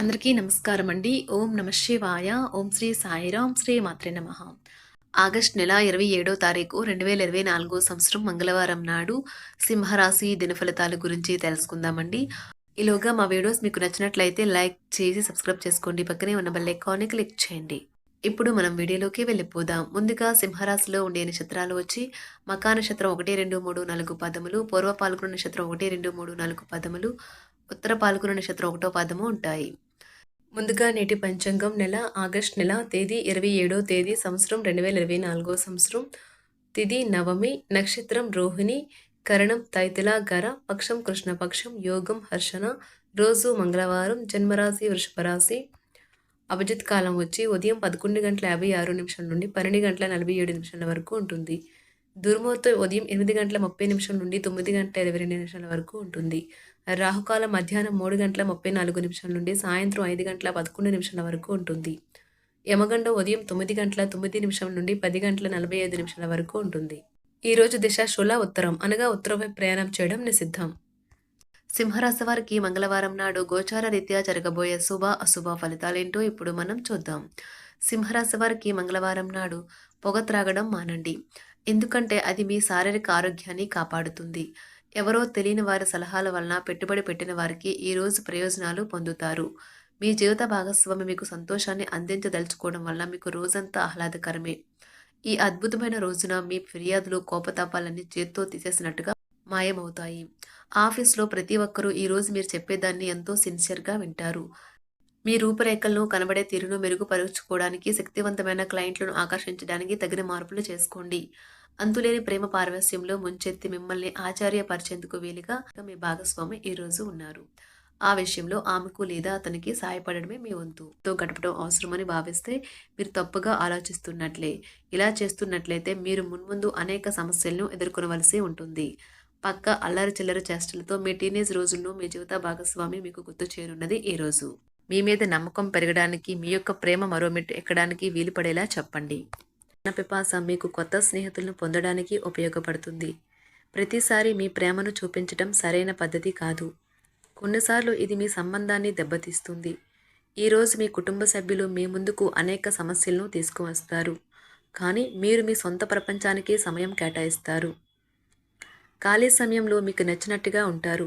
అందరికీ నమస్కారం అండి ఓం నమ శివాయ. ఓం శ్రీ సాయిరాం. శ్రీ మాత్రే నమ. ఆగస్ట్ నెల ఇరవై ఏడో తారీఖు రెండు వేల ఇరవై నాలుగో సంవత్సరం మంగళవారం నాడు సింహరాశి దినఫలితాల గురించి తెలుసుకుందామండి. ఈలోగా మా వీడియోస్ మీకు నచ్చినట్లయితే లైక్ చేసి సబ్స్క్రైబ్ చేసుకోండి. పక్కనే ఉన్న బెల్ ఐకాన్ని క్లిక్ చేయండి. ఇప్పుడు మనం వీడియోలోకి వెళ్ళిపోదాం. ముందుగా సింహరాశిలో ఉండే నక్షత్రాలు వచ్చి మకా నక్షత్రం ఒకటి రెండు మూడు నాలుగు పదములు పూర్వ పాల్గొన నక్షత్రం ఒకటి రెండు మూడు నాలుగు పదములు ఉత్తర పాల్గొన నక్షత్రం ఒకటో పదము ఉంటాయి. ముందుగా నేటి పంచాంగం నెల ఆగస్ట్ నెల తేదీ ఇరవై ఏడో తేదీ సంవత్సరం రెండు వేల ఇరవై నాలుగో సంవత్సరం. తిది నవమి నక్షత్రం రోహిణి కరణం తైతిల గర పక్షం కృష్ణపక్షం యోగం హర్షణ రోజు మంగళవారం జన్మరాశి వృషభరాశి అభిజిత్ కాలం వచ్చి ఉదయం పదకొండు గంటల యాభై ఆరు నిమిషాల నుండి పన్నెండు గంటల నలభై ఏడు నిమిషాల వరకు ఉంటుంది. దుర్ముహూర్తం ఉదయం ఎనిమిది గంటల ముప్పై నిమిషం నుండి తొమ్మిది గంటల ఇరవై రెండు నిమిషాల వరకు ఉంటుంది. రాహుకాలం మధ్యాహ్నం మూడు గంటల ముప్పై నాలుగు నిమిషం నుండి సాయంత్రం ఐదు గంటల పదకొండు నిమిషాల వరకు ఉంటుంది. యమగండ ఉదయం తొమ్మిది గంటల తొమ్మిది నిమిషం నుండి పది గంటల నలభై ఐదు నిమిషాల వరకు ఉంటుంది. ఈ రోజు దిశ శుల ఉత్తరం. అనగా ఉత్తరపై ప్రయాణం చేయడం నిషిద్ధం. సింహరాశి వారికి మంగళవారం నాడు గోచార రీత్యా జరగబోయే శుభ అశుభ ఫలితాలేంటో ఇప్పుడు మనం చూద్దాం. సింహరాశి వారికి మంగళవారం నాడు పొగ త్రాగడం మానండి. ఎందుకంటే అది మీ శారీరక ఆరోగ్యాన్ని కాపాడుతుంది. ఎవరో తెలియని వారి సలహాల వలన పెట్టుబడి పెట్టిన వారికి ఈరోజు ప్రయోజనాలు పొందుతారు. మీ జీవిత భాగస్వామి మీకు సంతోషాన్ని అందించదలుచుకోవడం వల్ల మీకు రోజంతా ఆహ్లాదకరమే. ఈ అద్భుతమైన రోజున మీ ఫిర్యాదులు కోపతాపాలన్నీ చేత్తో తీసేసినట్టుగా మాయమవుతాయి. ఆఫీస్లో ప్రతి ఒక్కరూ ఈరోజు మీరు చెప్పేదాన్ని ఎంతో సిన్సియర్గా వింటారు. మీ రూపురేఖలను కనబడే తీరును మెరుగుపరుచుకోవడానికి శక్తివంతమైన క్లయింట్లను ఆకర్షించడానికి తగిన మార్పులు చేసుకోండి. అంతులేని ప్రేమ పారవస్యంలో ముంచెత్తి మిమ్మల్ని ఆచార్యపరిచేందుకు వీలుగా మీ భాగస్వామి ఈరోజు ఉన్నారు. ఆ విషయంలో ఆమెకు లేదా అతనికి సాయపడడమే మీ వంతుతో గడపడం అవసరమని భావిస్తే మీరు తప్పుగా ఆలోచిస్తున్నట్లే. ఇలా చేస్తున్నట్లయితే మీరు మున్ముందు అనేక సమస్యలను ఎదుర్కొనవలసి ఉంటుంది. పక్క అల్లరి చిల్లర చేష్టలతో మీ టీనేజ్ రోజుల్లో మీ జీవిత భాగస్వామి మీకు గుర్తు చేరున్నది ఈ రోజు. మీ మీద నమ్మకం పెరగడానికి మీ యొక్క ప్రేమ మరో మెట్టు ఎక్కడానికి వీలుపడేలా చెప్పండి. జ్ఞాన పిపాస మీకు కొత్త స్నేహితులను పొందడానికి ఉపయోగపడుతుంది. ప్రతిసారి మీ ప్రేమను చూపించడం సరైన పద్ధతి కాదు. కొన్నిసార్లు ఇది మీ సంబంధాన్ని దెబ్బతీస్తుంది. ఈరోజు మీ కుటుంబ సభ్యులు మీ ముందుకు అనేక సమస్యలను తీసుకువస్తారు. కానీ మీరు మీ సొంత ప్రపంచానికి సమయం కేటాయిస్తారు. ఖాళీ సమయంలో మీకు నచ్చినట్టుగా ఉంటారు.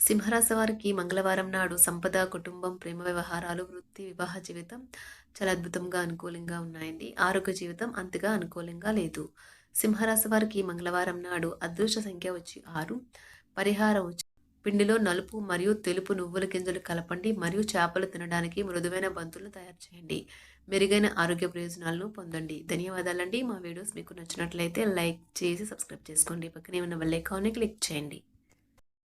సింహరాశి వారికి మంగళవారం నాడు సంపద కుటుంబం ప్రేమ వ్యవహారాలు వృత్తి వివాహ జీవితం చాలా అద్భుతంగా అనుకూలంగా ఉన్నాయండి. ఆరోగ్య జీవితం అంతగా అనుకూలంగా లేదు. సింహరాశి వారికి మంగళవారం నాడు అదృష్ట సంఖ్య వచ్చి ఆరు. పరిహారం వచ్చి పిండిలో నలుపు మరియు తెలుపు నువ్వుల గింజలు కలపండి మరియు చేపలు తినడానికి మృదువైన బంతులను తయారు చేయండి. మెరుగైన ఆరోగ్య ప్రయోజనాలను పొందండి. ధన్యవాదాలండి. మా వీడియోస్ మీకు నచ్చినట్లయితే లైక్ చేసి సబ్స్క్రైబ్ చేసుకోండి. పక్కనే ఉన్న బెల్ ఐకాన్ని క్లిక్ చేయండి.